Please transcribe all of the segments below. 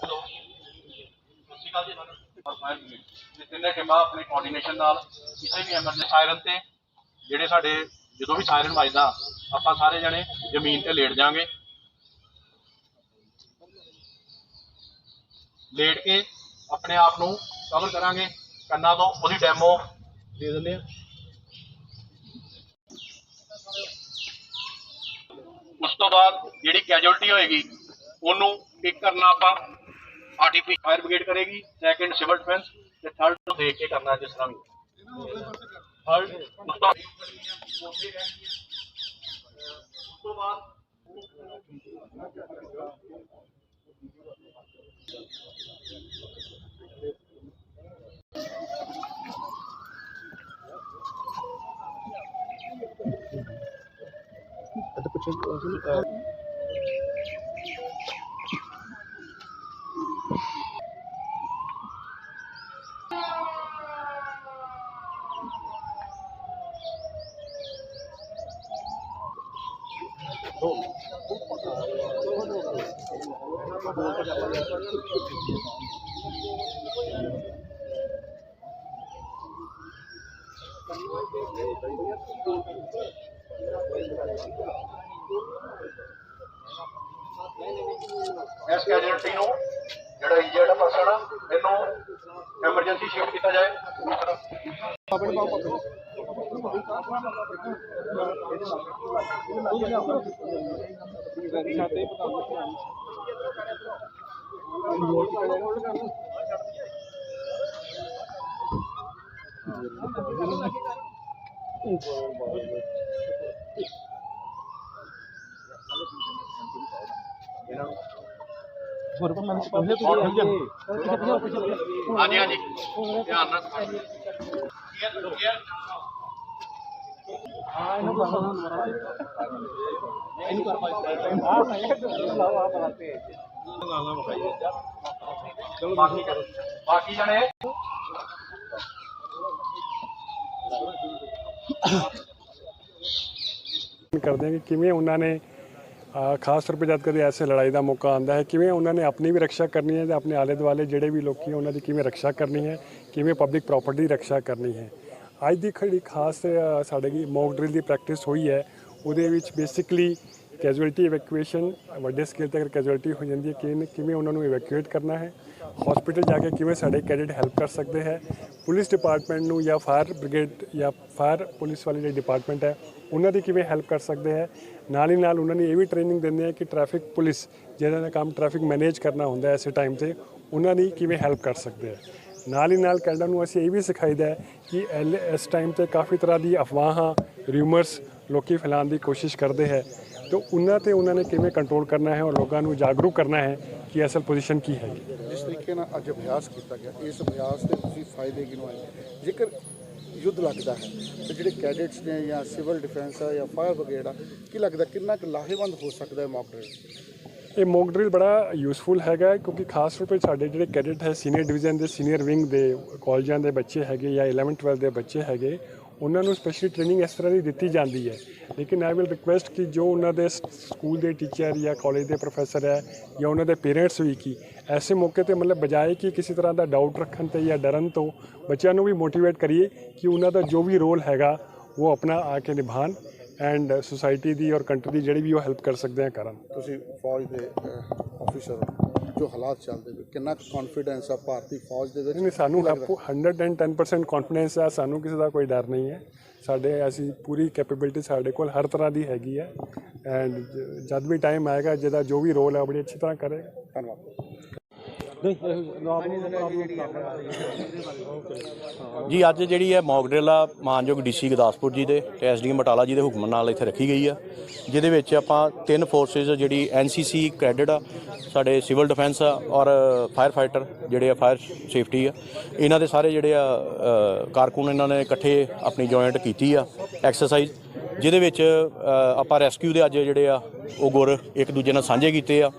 Hello ਸਤਿ ਸ਼੍ਰੀ ਅਕਾਲ ਜੀ। ਸਾਰੇ ਔਰ ਫਾਇਰ ਆਪਣੀ ਕੋਆਰਡੀਨੇਸ਼ਨ ਨਾਲ ਕਿਸੇ ਵੀ ਐਮਰਜੈਂਸੀ ਸਾਇਰਨ ਤੇ ਜਿਹੜੇ ਸਾਡੇ ਜਦੋਂ ਵੀ ਸਾਇਰਨ ਵੱਜਦਾ, ਆਪਾਂ ਸਾਰੇ ਜਣੇ ਜ਼ਮੀਨ ਤੇ ਲੇਟ ਜਾਾਂਗੇ ਲੇਟ ਕੇ ਆਪਣੇ ਆਪ ਨੂੰ ਕਵਰ ਕਰਾਂਗੇ, ਕੰਨਾਂ ਤੋਂ ਉਹਦੀ ਡੈਮੋ ਦੇ ਦਿੰਦੇ ਆ ਉਸ ਤੋਂ ਬਾਅਦ ਜਿਹੜੀ ਕੈਜੁਅਲਟੀ ਹੋਏਗੀ, ਉਹਨੂੰ ਪਿਕ ਕਰਨਾ ਆਪਾਂ। ਆਰਟੀਪੀ ਫਾਇਰ ਬ੍ਰਿਗੇਡ ਕਰੇਗੀ ਸੈਕੰਡ ਸਿਵਲ ਡਿਫੈਂਸ ਤੇ ਥਰਡ ਨੂੰ ਦੇਖ ਕੇ ਕਰਨਾ ਜਿਸ ਤਰ੍ਹਾਂ ਵੀ। ਹਰ ਉਸ ਤੋਂ ਬਾਅਦ ਇਸ ਕੈਜੁਅਲਟੀ ਨੂੰ ਜਿਹੜਾ ਇੰਜਰਡ ਪਰਸਨ ਆ ਇਹਨੂੰ ਐਮਰਜੈਂਸੀ ਸ਼ਿਫਟ ਕੀਤਾ ਜਾਏ ਹਾਂਜੀ ਹਾਂਜੀ। ਧਿਆਨ ਨਾਲ ਕਲੀਅਰ ਕਲੀਅਰ ਬਾਕੀ ਕਰੋ ਬਾਕੀ ਜਣੇ ਕਰਦੇ ਹਾਂ ਕਿ ਕਿਵੇਂ ਉਹਨਾਂ ਨੇ ਖਾਸ ਤੌਰ 'ਤੇ ਜਦ ਕਦੇ ਐਸੇ ਲੜਾਈ ਦਾ ਮੌਕਾ ਆਉਂਦਾ ਹੈ, ਕਿਵੇਂ ਉਹਨਾਂ ਨੇ ਆਪਣੀ ਵੀ ਰੱਖਿਆ ਕਰਨੀ ਹੈ ਤੇ ਆਪਣੇ ਆਲੇ ਦੁਆਲੇ ਜਿਹੜੇ ਵੀ ਲੋਕੀ ਉਹਨਾਂ ਦੀ ਕਿਵੇਂ ਰੱਖਿਆ ਕਰਨੀ ਹੈ, ਕਿਵੇਂ ਪਬਲਿਕ ਪ੍ਰਾਪਰਟੀ ਦੀ ਰੱਖਿਆ ਕਰਨੀ ਹੈ। ਅੱਜ ਦੀ ਖੜੀ ਖਾਸ ਸਾਡੇ ਕੀ ਮੌਕ ਡਰਿਲ ਦੀ ਪ੍ਰੈਕਟਿਸ ਹੋਈ ਹੈ। ਉਹਦੇ ਵਿੱਚ ਬੇਸਿਕਲੀ ਕੈਜੁਅਲਟੀ ਇਵੈਕੂਏਸ਼ਨ ਵੱਡੇ ਸਕੇਲ ਤੇ ਅਗਰ ਕੈਜੁਅਲਟੀ ਹੋ ਜਾਂਦੀ ਹੈ ਕਿ ਕਿਵੇਂ ਉਹਨਾਂ ਨੂੰ ਇਵੈਕੂਏਟ ਕਰਨਾ ਹੈ ਹਸਪੀਟਲ ਜਾ ਕੇ ਕਿਵੇਂ ਸਾਡੇ ਕੈਡਿਟ ਹੈਲਪ ਕਰ ਸਕਦੇ ਹੈ ਪੁਲਿਸ ਡਿਪਾਰਟਮੈਂਟ ਨੂੰ ਜਾਂ ਫਾਇਰ ਬ੍ਰਿਗੇਡ ਜਾਂ ਫਾਇਰ ਪੁਲਿਸ ਵਾਲੀ ਜਿਹੜੀ ਡਿਪਾਰਟਮੈਂਟ ਹੈ, ਉਹਨਾਂ ਦੀ ਕਿਵੇਂ ਹੈਲਪ ਕਰ ਸਕਦੇ ਹੈ। ਨਾਲ ਹੀ ਨਾਲ ਉਹਨਾਂ ਨੇ ਇਹ ਵੀ ਟ੍ਰੇਨਿੰਗ ਦਿੰਦੇ ਆ ਕਿ ਟ੍ਰੈਫਿਕ ਪੁਲਿਸ ਜਿਹਨਾਂ ਦਾ ਕੰਮ ਟ੍ਰੈਫਿਕ ਮੈਨੇਜ ਕਰਨਾ ਹੁੰਦਾ ਹੈ, ਐਸੇ ਟਾਈਮ ਤੇ, ਉਹਨਾਂ ਦੀ ਕਿਵੇਂ ਹੈਲਪ ਕਰ ਸਕਦੇ ਹੈ। ਨਾਲ ਹੀ ਨਾਲ ਕੈਨੇਡਾ ਨੂੰ ਅਸੀਂ ਇਹ ਵੀ ਸਿਖਾਈਦਾ ਹੈ ਕਿ ਐਲ- ਇਸ ਟਾਈਮ ਤੇ ਕਾਫੀ ਤਰ੍ਹਾਂ ਦੀ ਅਫਵਾਹਾਂ ਰਿਊਮਰਸ ਲੋਕੀ ਫੈਲਾਉਣ ਦੀ ਕੋਸ਼ਿਸ਼ ਕਰਦੇ ਹੈ। ਤੇ ਉਹਨਾਂ ਤੇ ਉਹਨਾਂ ਨੇ ਕਿਵੇਂ ਕੰਟਰੋਲ ਕਰਨਾ ਹੈ ਔਰ ਲੋਕਾਂ ਨੂੰ ਜਾਗਰੂਕ ਕਰਨਾ ਹੈ ਕਿ ਅਸਲ ਪੋਜੀਸ਼ਨ ਕੀ ਹੈਗੀ ਜਿਸ ਤਰੀਕੇ ਨਾਲ ਅੱਜ ਅਭਿਆਸ ਕੀਤਾ ਗਿਆ, ਇਸ ਅਭਿਆਸ ਦੇ ਤੁਸੀਂ ਫਾਇਦੇ ਗਿਣਵਾਏ ਜੇਕਰ ਯੁੱਧ ਲੱਗਦਾ ਹੈ, ਤੇ ਜਿਹੜੇ ਕੈਡੇਟਸ ਨੇ ਜਾਂ ਸਿਵਲ ਡਿਫੈਂਸ ਆ ਜਾਂ ਫਾਇਰ ਬ੍ਰਿਗੇਡ ਆ, ਕੀ ਲੱਗਦਾ ਕਿੰਨਾ ਕੁ ਲਾਹੇਵੰਦ ਹੋ ਸਕਦਾ ਹੈ ਮੌਕ ਡਰਿਲ ਇਹ ਮੌਕ ਡਰਿਲ ਬੜਾ ਯੂਸਫੁਲ ਹੈਗਾ ਕਿਉਂਕਿ ਖਾਸ ਤੌਰ 'ਤੇ ਸਾਡੇ ਜਿਹੜੇ ਕੈਡਟ ਹੈ ਸੀਨੀਅਰ ਡਿਵੀਜ਼ਨ ਦੇ ਸੀਨੀਅਰ ਵਿੰਗ ਦੇ ਕਾਲਜਾਂ ਦੇ ਬੱਚੇ ਹੈਗੇ ਜਾਂ 11 12 ਦੇ ਬੱਚੇ ਹੈਗੇ, ਉਹਨਾਂ ਨੂੰ ਸਪੈਸ਼ਲੀ ਟ੍ਰੇਨਿੰਗ ਇਸ ਤਰ੍ਹਾਂ ਦੀ ਦਿੱਤੀ ਜਾਂਦੀ ਹੈ। ਲੇਕਿਨ ਆਈ ਵਿਲ ਰਿਕੁਐਸਟ ਕਿ ਜੋ ਉਹਨਾਂ ਦੇ ਸਕੂਲ ਦੇ ਟੀਚਰ ਜਾਂ ਕਾਲਜ ਦੇ ਪ੍ਰੋਫੈਸਰ ਹੈ ਜਾਂ ਉਹਨਾਂ ਦੇ ਪੇਰੈਂਟਸ ਵੀ ਕੀ, ਐਸੇ ਮੌਕੇ ਤੇ ਮਤਲਬ ਬਜਾਏ ਕਿ ਕਿਸੇ ਤਰ੍ਹਾਂ ਦਾ ਡਾਊਟ ਰੱਖਣ ਤੇ ਜਾਂ ਡਰਨ ਤੋਂ ਬੱਚਿਆਂ ਨੂੰ ਵੀ ਮੋਟੀਵੇਟ ਕਰੀਏ ਕਿ ਉਹਨਾਂ ਦਾ ਜੋ ਵੀ ਰੋਲ ਹੈਗਾ, ਉਹ ਆਪਣਾ ਆ ਕੇ ਨਿਭਾਣ। ਐਂਡ ਸੁਸਾਇਟੀ ਦੀ ਔਰ ਕੰਟਰੀ ਦੀ ਜਿਹੜੀ ਵੀ ਉਹ ਹੈਲਪ ਕਰ ਸਕਦੇ ਆ ਕਰਨ। ਤੁਸੀਂ ਫੌਜ ਦੇ ਆਫੀਸਰ ਜੋ ਹਾਲਾਤ ਚੱਲਦੇ ਪਏ ਕਿੰਨਾ ਕੁ ਕੌਨਫੀਡੈਂਸ ਆ ਭਾਰਤੀ ਫੌਜ ਦੇ ਵਿੱਚ? ਨਹੀਂ ਸਾਨੂੰ ਕੀ ਲੱਗਦਾ? 110% ਕੌਨਫੀਡੈਂਸ ਹੈ ਸਾਨੂੰ ਕਿਸੇ ਦਾ ਕੋਈ ਡਰ ਨਹੀਂ ਹੈ। ਸਾਡੇ ਅਸੀਂ ਪੂਰੀ ਕੈਪੇਬਿਲਿਟੀ ਸਾਡੇ ਕੋਲ ਹਰ ਤਰ੍ਹਾਂ ਦੀ ਹੈਗੀ ਹੈ। ਐਂਡ ਜਦ ਵੀ ਟਾਈਮ ਆਏਗਾ ਜਿਹਦਾ ਜੋ ਵੀ ਰੋਲ ਹੈ ਬੜੀ ਅੱਛੀ ਤਰ੍ਹਾਂ ਕਰੇਗਾ। ਧੰਨਵਾਦ। ਜੀ ਅੱਜ ਜਿਹੜੀ ਹੈ ਮੌਕ ਡਰਿਲ ਆ ਮਾਨਯੋਗ ਡੀਸੀ ਗੁਰਦਾਸਪੁਰ ਜੀ ਦੇ ਤੇ ਐਸਡੀਐਮ ਬਟਾਲਾ ਜੀ ਦੇ ਹੁਕਮ ਨਾਲ ਇੱਥੇ ਰੱਖੀ ਗਈ ਆ ਜਿਹਦੇ ਵਿੱਚ ਆਪਾਂ ਤਿੰਨ ਫੋਰਸਿਸ ਜਿਹੜੀ ਐਨਸੀਸੀ ਕ੍ਰੈਡਿਟ ਆ ਸਾਡੇ ਸਿਵਲ ਡਿਫੈਂਸ ਆ ਔਰ ਫਾਇਰ ਫਾਈਟਰ ਜਿਹੜੇ ਆ ਫਾਇਰ ਸੇਫਟੀ ਆ ਇਹਨਾਂ ਦੇ ਸਾਰੇ ਜਿਹੜੇ ਆ ਕਾਰਕੁਨ ਇਹਨਾਂ ਨੇ ਇਕੱਠੇ ਆਪਣੀ ਜੁਆਇੰਟ ਕੀਤੀ ਆ ਐਕਸਰਸਾਈਜ਼ ਜਿਹਦੇ ਵਿੱਚ ਆਪਾਂ ਰੈਸਕਿਊ ਦੇ ਅੱਜ ਜਿਹੜੇ ਆ ਉਹ ਗੁਰ ਇੱਕ ਦੂਜੇ ਨਾਲ ਸਾਂਝੇ ਕੀਤੇ ਆ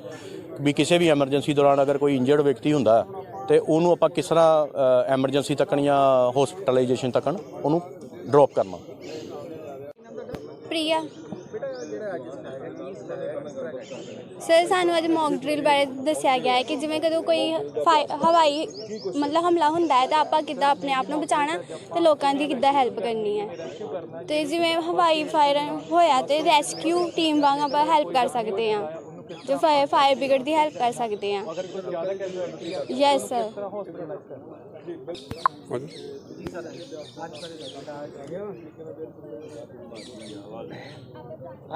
ਵੀ ਕਿਸੇ ਵੀ ਐਮਰਜੈਂਸੀ ਦੌਰਾਨ ਅਗਰ ਕੋਈ ਇੰਜਰਡ ਵਿਅਕਤੀ ਹੁੰਦਾ ਹੈ, ਤੇ ਉਹਨੂੰ ਆਪਾਂ ਕਿਸ ਤਰ੍ਹਾਂ ਐਮਰਜੈਂਸੀ ਤੱਕਣ ਜਾਂ ਹਸਪੀਟਲਾਈਜੇਸ਼ਨ ਤੱਕਣ ਉਹਨੂੰ ਡ੍ਰੌਪ ਕਰਨਾ। ਪ੍ਰਿਆ। ਸਰ ਸਾਨੂੰ ਅੱਜ ਮੌਕ ਡਰਿਲ ਬਾਰੇ ਦੱਸਿਆ ਗਿਆ ਹੈ ਕਿ ਜਿਵੇਂ ਕਦੋਂ ਕੋਈ ਫਾਈ- ਹਵਾਈ ਮਤਲਬ ਹਮਲਾ ਹੁੰਦਾ ਹੈ ਤਾਂ ਆਪਾਂ ਕਿੱਦਾਂ ਆਪਣੇ ਆਪ ਨੂੰ ਬਚਾਉਣਾ ਤੇ ਲੋਕਾਂ ਦੀ ਕਿੱਦਾਂ ਹੈਲਪ ਕਰਨੀ ਹੈ। ਤੇ ਜਿਵੇਂ ਹਵਾਈ ਫਾਇਰ ਹੋਇਆ ਤੇ ਰੈਸਕਿਊ ਟੀਮ ਵਾਂਗ ਆਪਾਂ ਹੈਲਪ ਕਰ ਸਕਦੇ ਹਾਂ। ਜੋ ਫਾਇਰ ਫਾਇਰ ਬ੍ਰਿਗੇਡ ਦੀ ਹੈਲਪ ਕਰ ਸਕਦੇ ਹਾਂ। ਯੈਸ ਸਰ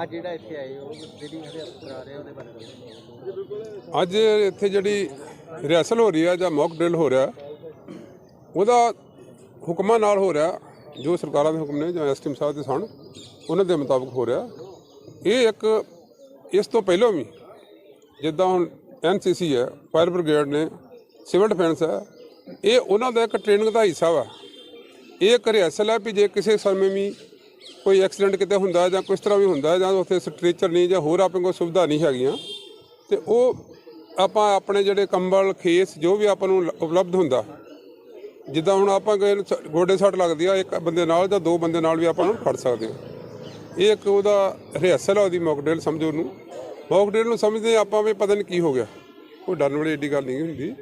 ਅੱਜ ਜਿਹੜਾ ਇੱਥੇ ਆਏ ਹੋ ਜਿਹੜੀ ਹਰਿਆਣਾ ਕਰਾ ਰਹੇ ਉਹਦੇ ਬਾਰੇ ਦੱਸੋ। ਅੱਜ ਇੱਥੇ ਜਿਹੜੀ ਰਿਹਰਸਲ ਹੋ ਰਹੀ ਆ ਜਾਂ ਮੌਕ ਡਰਿਲ ਹੋ ਰਿਹਾ ਉਹਦਾ ਹੁਕਮਾਂ ਨਾਲ ਹੋ ਰਿਹਾ ਜੋ ਸਰਕਾਰਾਂ ਦੇ ਹੁਕਮ ਨੇ ਜਾਂ ਐਸਟੀਐਮ ਸਾਹਿਬ ਦੇ ਸਨ ਉਹਨਾਂ ਦੇ ਮੁਤਾਬਕ ਹੋ ਰਿਹਾ। ਇਹ ਇੱਕ ਇਸ ਤੋਂ ਪਹਿਲਾਂ ਵੀ ਜਿੱਦਾਂ ਹੁਣ ਐਨਸੀਸੀ ਹੈ, ਫਾਇਰ ਬ੍ਰਿਗੇਡ ਨੇ, ਸਿਵਲ ਡਿਫੈਂਸ ਹੈ, ਇਹ ਉਹਨਾਂ ਦਾ ਇੱਕ ਟ੍ਰੇਨਿੰਗ ਦਾ ਹਿੱਸਾ ਵਾ। ਇਹ ਇੱਕ ਰਿਹਰਸਲ ਹੈ ਵੀ ਜੇ ਕਿਸੇ ਸਮੇਂ ਵੀ ਕੋਈ ਐਕਸੀਡੈਂਟ ਕਿਤੇ ਹੁੰਦਾ ਜਾਂ ਕਿਸ ਤਰ੍ਹਾਂ ਵੀ ਹੁੰਦਾ ਜਾਂ ਉੱਥੇ ਸਟ੍ਰੈਚਰ ਨਹੀਂ ਜਾਂ ਹੋਰ ਆਪਣੇ ਕੋਲ ਸੁਵਿਧਾ ਨਹੀਂ ਹੈਗੀਆਂ, ਤੇ ਉਹ ਆਪਾਂ ਆਪਣੇ ਜਿਹੜੇ ਕੰਬਲ, ਖੇਸ, ਜੋ ਵੀ ਆਪਾਂ ਨੂੰ ਉਪਲਬਧ ਹੁੰਦਾ, ਜਿੱਦਾਂ ਹੁਣ ਆਪਾਂ ਗਏ ਸ- ਗੋਡੇ ਸੱਟ ਲੱਗਦੀ ਆ, ਇੱਕ ਬੰਦੇ ਨਾਲ ਜਾਂ ਦੋ ਬੰਦੇ ਨਾਲ ਵੀ ਆਪਾਂ ਨੂੰ ਫੜ ਸਕਦੇ ਹਾਂ। ਇਹ ਇੱਕ ਉਹਦਾ ਰਿਹਰਸਲ ਆ ਉਹਦੀ ਮੌਕ ਡਰਿਲ ਸਮਝੋ ਨੂੰ ਮੌਕ ਡਰਿਲ ਨੂੰ ਸਮਝਦੇ ਆਪਾਂ ਵੀ ਪਤਾ ਨਹੀਂ ਕੀ ਹੋ ਗਿਆ। ਕੋਈ ਡਰਨ ਵਾਲੀ ਏਡੀ ਗੱਲ ਨਹੀਂ ਹੁੰਦੀ।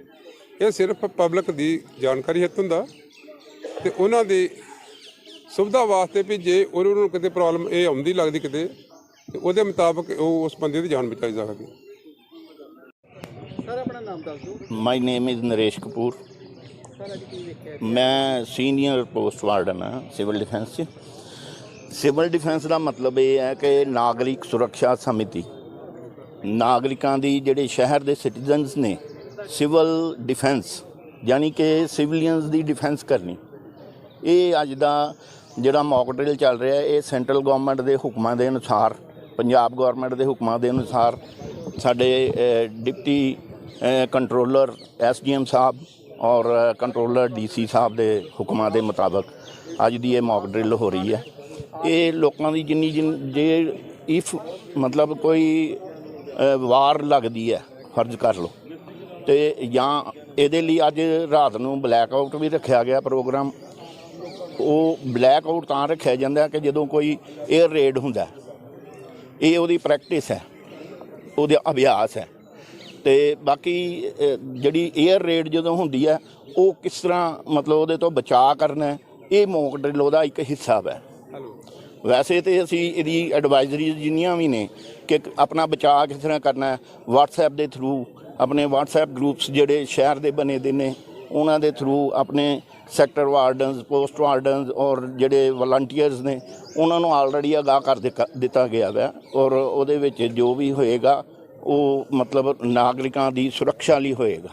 ਇਹ ਸਿਰਫ ਪਬਲਿਕ ਦੀ ਜਾਣਕਾਰੀ ਹਿੱਤ ਹੁੰਦਾ ਤੇ ਉਹਨਾਂ ਦੀ ਸੁਵਿਧਾ ਵਾਸਤੇ ਵੀ ਜੇ ਉਹਨਾਂ ਨੂੰ ਕਿਤੇ ਪ੍ਰੋਬਲਮ ਇਹ ਆਉਂਦੀ ਲੱਗਦੀ ਕਿਤੇ ਤੇ ਉਹਦੇ ਮੁਤਾਬਕ ਉਹ ਉਸ ਬੰਦੇ ਦੀ ਜਾਨ ਬਚਾਈ ਸਕਦੀ। ਸਰ ਆਪਣਾ ਨਾਮ ਦੱਸ ਦਿਓ। My name is Naresh Kapoor ਮੈਂ ਸੀਨੀਅਰ ਪੋਸਟ ਵਾਰਡਨ ਹਾਂ ਸਿਵਲ ਡਿਫੈਂਸ 'ਚ। ਸਿਵਲ ਡਿਫੈਂਸ ਦਾ ਮਤਲਬ ਇਹ ਹੈ ਕਿ ਨਾਗਰਿਕ ਸੁਰੱਖਿਆ ਸਮਿਤੀ ਨਾਗਰਿਕਾਂ ਦੀ ਜਿਹੜੇ ਸ਼ਹਿਰ ਦੇ ਸਿਟੀਜ਼ਨਸ ਨੇ ਸਿਵਲ ਡਿਫੈਂਸ ਯਾਨੀ ਕਿ ਸਿਵਲੀਅਨਸ ਦੀ ਡਿਫੈਂਸ ਕਰਨੀ। ਇਹ ਅੱਜ ਦਾ ਜਿਹੜਾ ਮੌਕ ਡਰਿਲ ਚੱਲ ਰਿਹਾ ਇਹ ਸੈਂਟਰਲ ਗਵਰਨਮੈਂਟ ਦੇ ਹੁਕਮਾਂ ਦੇ ਅਨੁਸਾਰ ਪੰਜਾਬ ਗਵਰਨਮੈਂਟ ਦੇ ਹੁਕਮਾਂ ਦੇ ਅਨੁਸਾਰ ਸਾਡੇ ਅ, ਡਿਪਟੀ ਅ, ਕੰਟਰੋਲਰ ਐਸਡੀਐਮ ਸਾਹਿਬ ਔਰ ਅ, ਕੰਟਰੋਲਰ ਡੀਸੀ ਸਾਹਿਬ ਦੇ ਹੁਕਮਾਂ ਦੇ ਮੁਤਾਬਕ ਅੱਜ ਦੀ ਇਹ ਮੌਕ ਡਰਿਲ ਹੋ ਰਹੀ ਹੈ। ਇਹ ਲੋਕਾਂ ਦੀ ਜਿੰਨੀ ਜਿੰਨ ਜੇ ਇਫ ਮਤਲਬ ਕੋਈ ਵਾਰ ਲੱਗਦੀ ਹੈ, ਫਰਜ਼ ਕਰ ਲਓ। ਤੇ ਜਾਂ ਇਹਦੇ ਲਈ ਅੱਜ ਰਾਤ ਨੂੰ ਬਲੈਕ ਆਊਟ ਵੀ ਰੱਖਿਆ ਗਿਆ ਪ੍ਰੋਗਰਾਮ ਉਹ ਬਲੈਕ ਆਊਟ ਤਾਂ ਰੱਖਿਆ ਜਾਂਦਾ ਕਿ ਜਦੋਂ ਕੋਈ 에ਅਰ ਰੇਡ ਹੁੰਦਾ ਇਹ ਉਹਦੀ ਪ੍ਰੈਕਟਿਸ ਹੈ, ਉਹਦਾ ਅਭਿਆਸ ਹੈ। ਤੇ ਬਾਕੀ ਜਿਹੜੀ 에ਅਰ ਰੇਡ ਜਦੋਂ ਹੁੰਦੀ ਹੈ, ਉਹ ਕਿਸ ਤਰ੍ਹਾਂ ਮਤਲਬ ਉਹਦੇ ਤੋਂ ਬਚਾਅ ਕਰਨਾ ਇਹ ਮੌਕ ਡਰਿਲ ਉਹਦਾ ਇੱਕ ਹਿੱਸਾ ਹੈ। ਵੈਸੇ ਤੇ ਅਸੀਂ ਇਹਦੀ ਐਡਵਾਈਜ਼ਰੀ ਜਿੰਨੀਆਂ ਵੀ ਨੇ ਕਿ ਆਪਣਾ ਬਚਾਅ ਕਿਸ ਤਰ੍ਹਾਂ ਕਰਨਾ ਹੈ, WhatsApp ਦੇ ਥਰੂ ਆਪਣੇ WhatsApp ਗਰੁੱਪਸ ਜਿਹੜੇ ਸ਼ਹਿਰ ਦੇ ਬਣੇ ਦੇ ਨੇ, ਉਹਨਾਂ ਦੇ ਥਰੂ ਆਪਣੇ ਸੈਕਟਰ ਵਾਰਡਨਸ ਪੋਸਟ ਵਾਰਡਨਸ ਔਰ ਜਿਹੜੇ ਵਲੰਟੀਅਰਸ ਨੇ, ਉਹਨਾਂ ਨੂੰ ਆਲਰੇਡੀ ਅਗਾਹ ਕਰ ਦਿੱਤਾ- ਦਿੱਤਾ ਗਿਆ ਹੈ ਔਰ ਉਹਦੇ ਵਿੱਚ ਜੋ ਵੀ ਹੋਏਗਾ, ਉਹ ਮਤਲਬ ਨਾਗਰਿਕਾਂ ਦੀ ਸੁਰੱਖਿਆ ਲਈ ਹੋਏਗਾ।